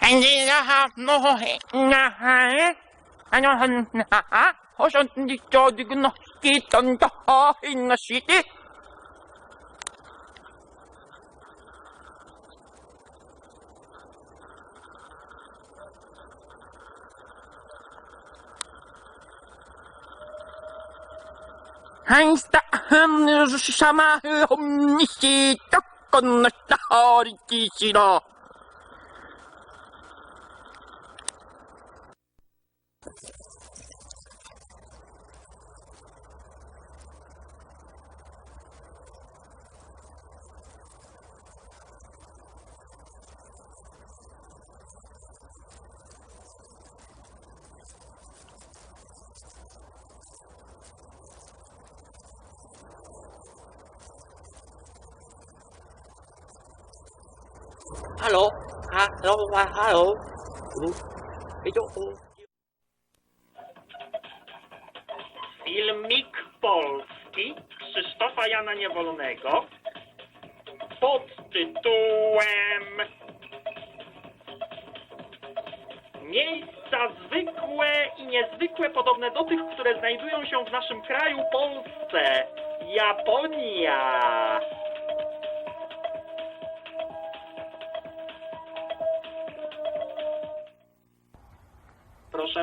안지가 노해나하에 안녕하나 호선디 저디구나 기던다 있나 시디 한스타 흠누르시샤마 홈니시 떡건너다 허리기 싫어 Halo, halo, halo. Filmik polski Krzysztofa Jana Niewolnego pod tytułem Miejsca zwykłe i niezwykłe podobne do tych, które znajdują się w naszym kraju Polsce. Japonia.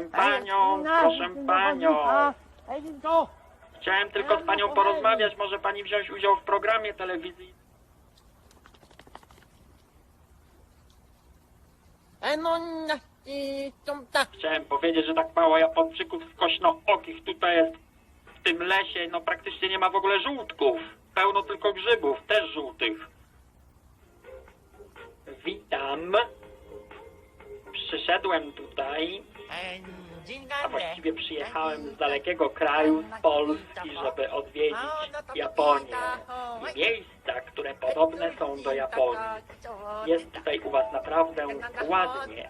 Proszę panią, proszę panią. Chciałem tylko z panią porozmawiać, może pani wziąć udział w programie telewizyjnym. no i 좀 tak Chciałem powiedzieć, że tak mało Japończyków skośnookich tutaj jest w tym lesie, no praktycznie nie ma w ogóle żółtków. Pełno tylko grzybów, też żółtych. Witam. Przyszedłem tutaj, a właściwie przyjechałem z dalekiego kraju, z Polski, żeby odwiedzić Japonię. I miejsca, które podobne są do Japonii. Jest tutaj u was naprawdę ładnie.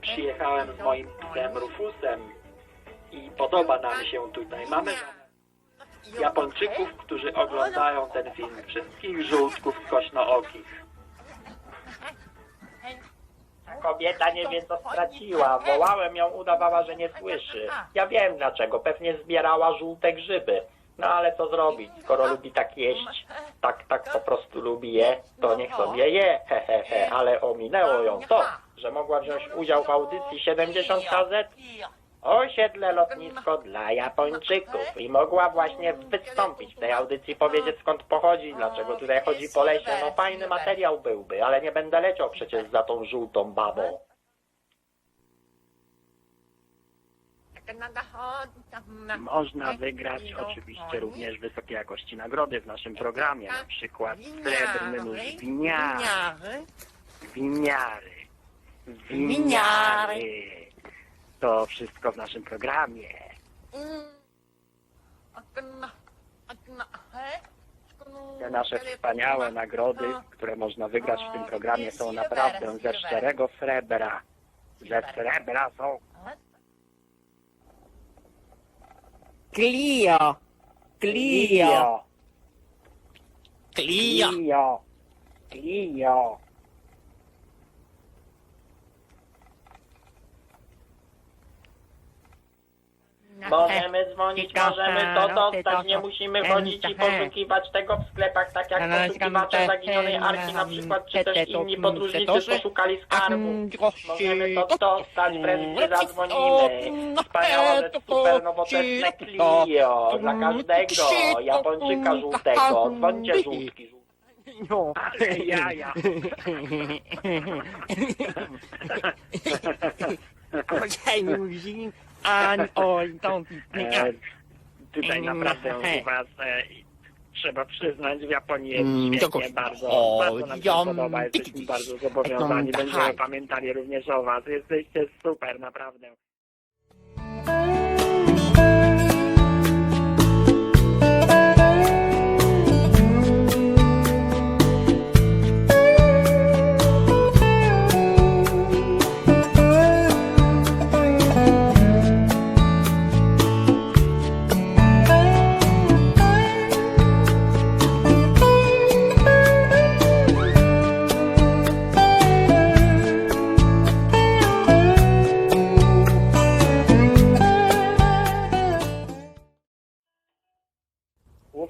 Przyjechałem z moim psem Rufusem i podoba nam się tutaj. Mamy Japończyków, którzy oglądają ten film. Wszystkich żółtków skośnookich. Kobieta nie wie, co straciła. Wołałem ją, udawała, że nie słyszy. Ja wiem dlaczego. Pewnie zbierała żółte grzyby. No ale co zrobić, skoro lubi tak jeść, tak, tak po prostu lubi je, to niech sobie je, he, he, he. Ale ominęło ją to, że mogła wziąć udział w audycji 70 KZ Osiedle lotnisko dla Japończyków i mogła właśnie wystąpić w tej audycji, powiedzieć skąd pochodzi, dlaczego tutaj chodzi po lesie. No fajny materiał byłby, ale nie będę leciał przecież za tą żółtą babą. Można wygrać oczywiście również wysokiej jakości nagrody w naszym programie, na przykład srebrny nóż winiary, winiary, winiary. To wszystko w naszym programie. Te nasze wspaniałe nagrody, które można wygrać w tym programie są naprawdę ze szczerego srebra. Ze srebra są. Clio. Clio. Clio, Clio. Clio, Możemy dzwonić, możemy to dostać, nie musimy chodzić i poszukiwać tego w sklepach, tak jak poszukiwacze zaginionej Arki na przykład, czy też inni podróżnicy poszukali skarbu. Możemy to dostać, wreszcie zadzwonimy. Wspaniałe rzeczy, super nowoczesne Clio, dla każdego Japończyka żółtego, dzwońcie żółtki, żółtki. No. Ale jaja. Ojej, musi An oj, tą E, tutaj naprawdę u was e, trzeba przyznać, w Japonii jest Mm, świetnie, bardzo, O, bardzo nam się podoba, tiki, jesteśmy tiki. bardzo zobowiązani, Eką, będziemy tak. pamiętali również o was, jesteście super, naprawdę.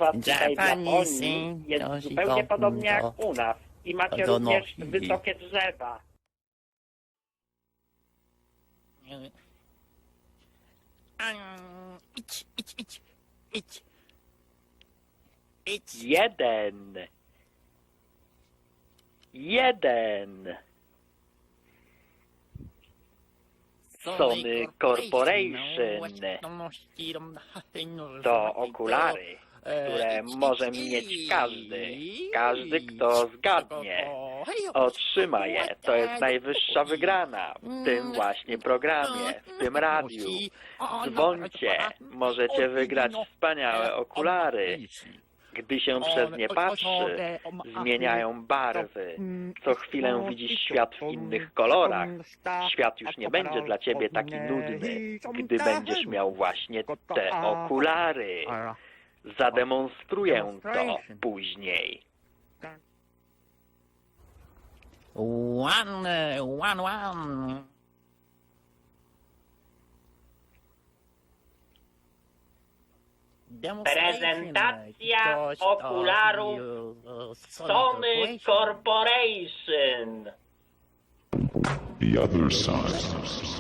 Was tutaj w Japonii jest zupełnie podobnie jak u nas. I macie również wysokie drzewa. An, Idź, idź, idź, idź. Idź. Jeden. Jeden. Sony Corporation. To okulary, które może mieć każdy. Każdy, kto zgadnie. Otrzyma je. To jest najwyższa wygrana w tym właśnie programie, w tym radiu. Dzwońcie. Możecie wygrać wspaniałe okulary. Gdy się przez nie patrzy, zmieniają barwy. Co chwilę widzisz świat w innych kolorach. Świat już nie będzie dla ciebie taki nudny, gdy będziesz miał właśnie te okulary. Zademonstruję to później. One, one, one. Prezentacja okularów Sony Corporation. The other side.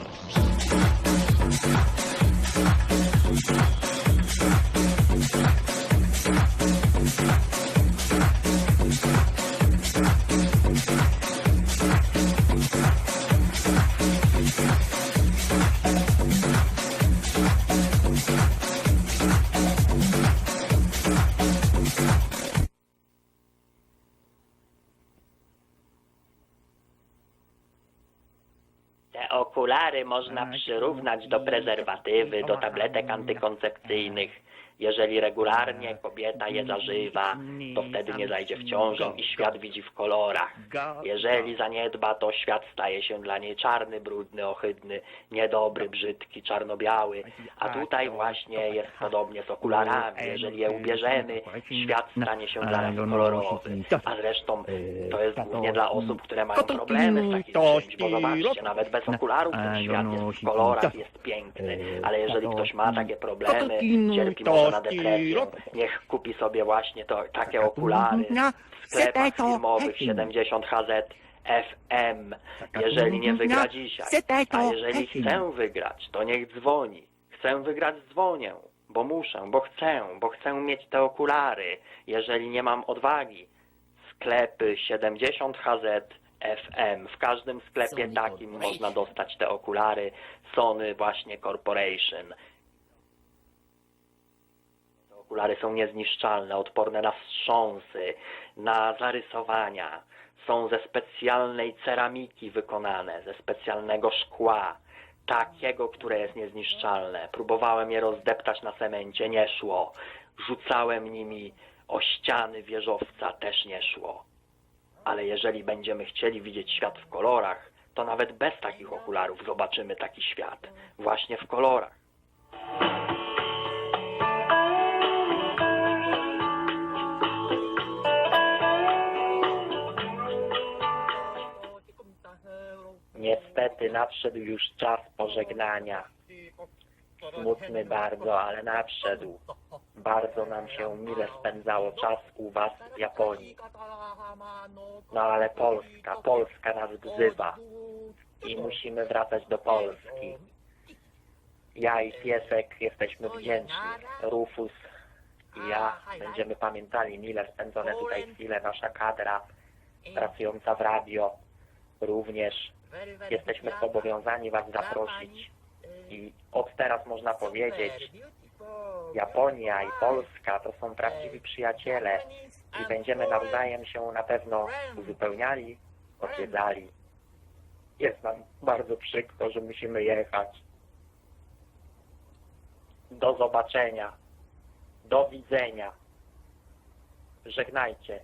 Okulary można przyrównać do prezerwatywy, do tabletek antykoncepcyjnych. Jeżeli regularnie kobieta je zażywa, to wtedy nie zajdzie w ciążę i świat widzi w kolorach. Jeżeli zaniedba, to świat staje się dla niej czarny, brudny, ohydny, niedobry, brzydki, czarno-biały. A tutaj właśnie jest podobnie z okularami. Jeżeli je ubierzemy, świat stanie się dla nas kolorowy. A zresztą to jest głównie dla osób, które mają problemy z takimi czymś, bo zobaczcie, nawet bez okularów ten świat jest w kolorach, jest piękny. Ale jeżeli ktoś ma takie problemy, cierpi może na depresję, niech kupi sobie właśnie to, takie okulary w sklepach filmowych 70 HZ FM, jeżeli nie wygra dzisiaj. A jeżeli chcę wygrać, to niech dzwoni. Chcę wygrać, dzwonię, bo muszę, bo chcę, bo chcę mieć te okulary. Jeżeli nie mam odwagi, sklepy 70 HZ FM. W każdym sklepie takim można dostać te okulary Sony właśnie Corporation. Okulary są niezniszczalne, odporne na wstrząsy, na zarysowania. Są ze specjalnej ceramiki wykonane, ze specjalnego szkła. Takiego, które jest niezniszczalne. Próbowałem je rozdeptać na cemencie, nie szło. Rzucałem nimi o ściany wieżowca, też nie szło. Ale jeżeli będziemy chcieli widzieć świat w kolorach, to nawet bez takich okularów zobaczymy taki świat. Właśnie w kolorach. Niestety nadszedł już czas pożegnania. Smutny bardzo, ale nadszedł. Bardzo nam się mile spędzało czas u Was w Japonii. No ale Polska, Polska nas wzywa i musimy wracać do Polski. Ja i piesek jesteśmy wdzięczni. Rufus i ja będziemy pamiętali mile spędzone tutaj chwile. Nasza kadra pracująca w radio również jesteśmy zobowiązani Was zaprosić. I od teraz można powiedzieć, Japonia i Polska to są prawdziwi przyjaciele i będziemy nawzajem się na pewno uzupełniali, odwiedzali. Jest nam bardzo przykro, że musimy jechać. Do zobaczenia. Do widzenia. Żegnajcie.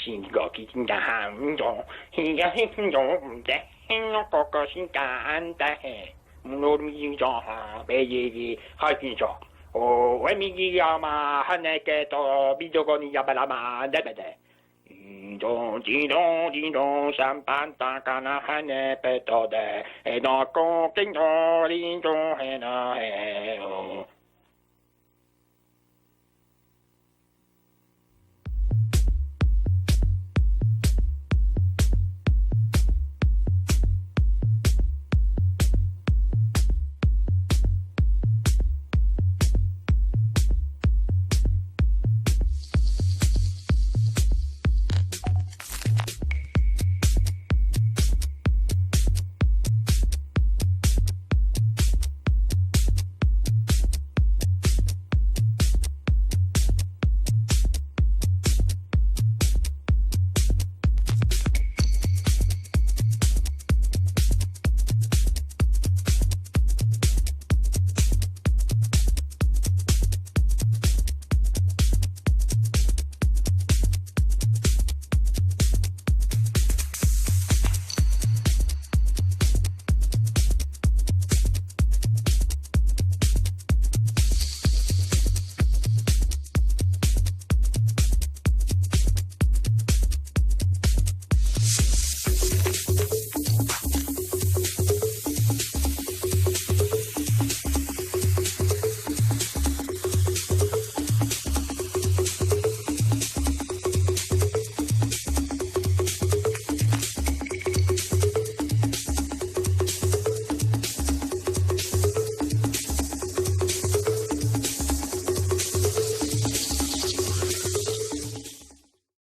신곡이 나함도 희가행도 대행놓고 신간다해 무노미죠 배지기 하신죠 오웨미기야마 하네께도 미조건이 야바라마 네베데 인도지도지도 삼반따까나 하네베토데 에너코 킹도 린도 해나해요